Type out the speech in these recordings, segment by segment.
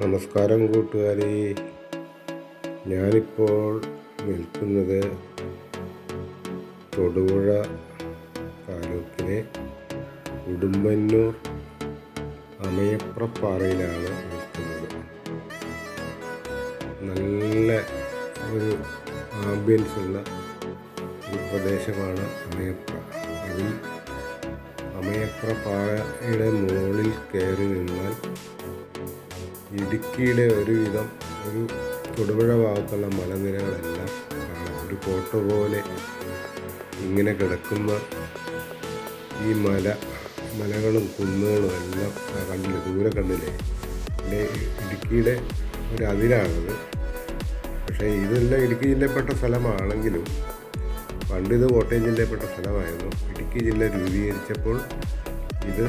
നമസ്കാരം കൂട്ടുകാരെ. ഞാനിപ്പോൾ നിൽക്കുന്നത് തൊടുപുഴ താലൂക്കിലെ ഉടുമ്പന്നൂർ അമയപ്രപ്പാറയിലാണ് നിൽക്കുന്നത്. നല്ല ഒരു ആംബിയൻസ് ഉള്ള ഒരു പ്രദേശമാണ് അമയപ്ര. അതിൽ അമയപ്ര പാറയുടെ മുകളിൽ കയറി നിന്നാൽ ഇടുക്കിയുടെ ഒരുവിധം ഒരു തൊടുപുഴ ഭാഗത്തുള്ള മലനിരകളെല്ലാം ഒരു കോട്ട പോലെ ഇങ്ങനെ കിടക്കുന്ന ഈ മല മലകളും കുന്നുകളും എല്ലാം കണ്ടില്ല? ദൂരെ കണ്ടില്ലേ? ഇടുക്കിയുടെ ഒരു അതിരാണത് പക്ഷേ ഇതെല്ലാം ഇടുക്കി ജില്ലയിൽപ്പെട്ട സ്ഥലമാണെങ്കിലും പണ്ട് ഇത് കോട്ടയം ജില്ലയിൽപ്പെട്ട സ്ഥലമായിരുന്നു. ഇടുക്കി ജില്ല രൂപീകരിച്ചപ്പോൾ ഇത്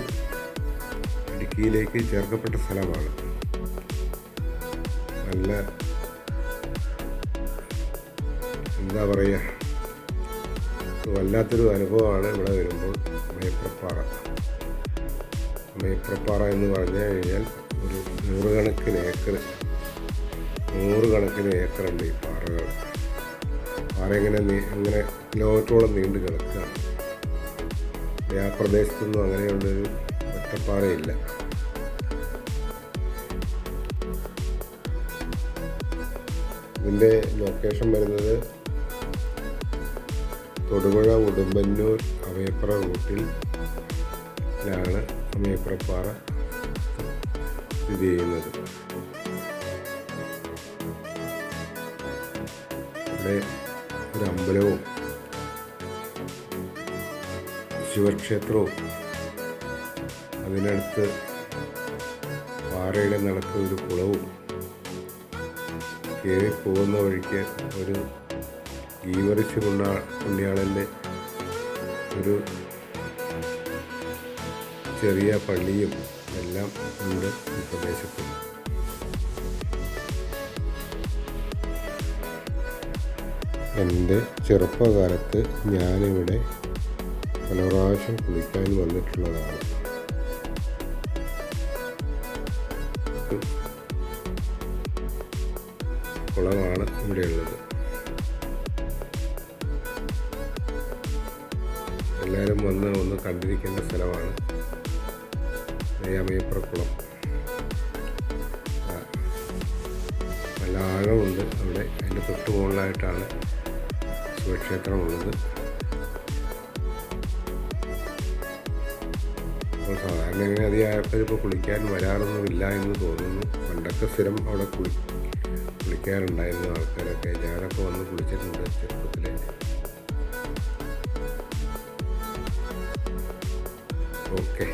ഇടുക്കിയിലേക്ക് ചേർക്കപ്പെട്ട സ്ഥലമാണ്. നല്ല എന്താ പറയുക വല്ലാത്തൊരു അനുഭവമാണ് ഇവിടെ വരുമ്പോൾ മേപ്രപ്പാറ മേപ്രപ്പാറ എന്ന് പറഞ്ഞു കഴിഞ്ഞാൽ ഒരു നൂറുകണക്കിന് ഏക്കർ നൂറുകണക്കിന് ഏക്കറുണ്ട് ഈ പാറകൾ. പാറ ഇങ്ങനെ ഇങ്ങനെ കിലോമീറ്ററോളം നീണ്ടു കിടക്കുകയാണ്. ആ പ്രദേശത്തൊന്നും അങ്ങനെയുള്ളൊരു ഒറ്റപ്പാറയില്ല. ഇതിന്റെ ലൊക്കേഷൻ വരുന്നത് തൊടുപുഴ ഉടുമ്പന്നൂർ അമയപ്ര റൂട്ടിലാണ് അമയപ്രപ്പാറ സ്ഥിതി ചെയ്യുന്നത്. ഇവിടെ ഒരു അമ്പലവും ശിവക്ഷേത്രവും അതിനടുത്ത് പാറയുടെ നടക്കുന്ന ഒരു കുളവും കയറി പോകുന്ന വഴിക്ക് ഒരു ഗീവറിച്ച് പുണ്ണാ പുണ്യാളന്റെ ഒരു ചെറിയ പള്ളിയും എല്ലാം ഉണ്ട് ഈ പ്രദേശത്ത്. എന്റെ ചെറുപ്പകാലത്ത് ഞാനിവിടെ പല പ്രാവശ്യം കുളിക്കാൻ വന്നിട്ടുള്ളതാണ്. കുളമാണ് ഇവിടെയുള്ളത്. എല്ലാവരും വന്ന് ഒന്ന് കണ്ടിരിക്കേണ്ട സ്ഥലമാണ് അമയപ്പുറ കുളം. ആ, നല്ല ആഴമുണ്ട് അവിടെ. അതിന്റെ തൊട്ട് മുകളിലായിട്ടാണ് ശിവക്ഷേത്രമുള്ളത് അപ്പോൾ സാധാരണ ഇങ്ങനെ അധികം ആയപ്പോൾ ഇപ്പോൾ കുളിക്കാൻ വരാറൊന്നുമില്ല എന്ന് തോന്നുന്നു. പണ്ടൊക്കെ സ്ഥിരം അവിടെ കുളി കുളിക്കാറുണ്ടായിരുന്നു ആൾക്കാരൊക്കെ. ഞാനൊക്കെ വന്ന് കുളിച്ചിട്ടുണ്ട് ചെറുപ്പത്തിൽ ഓക്കെ.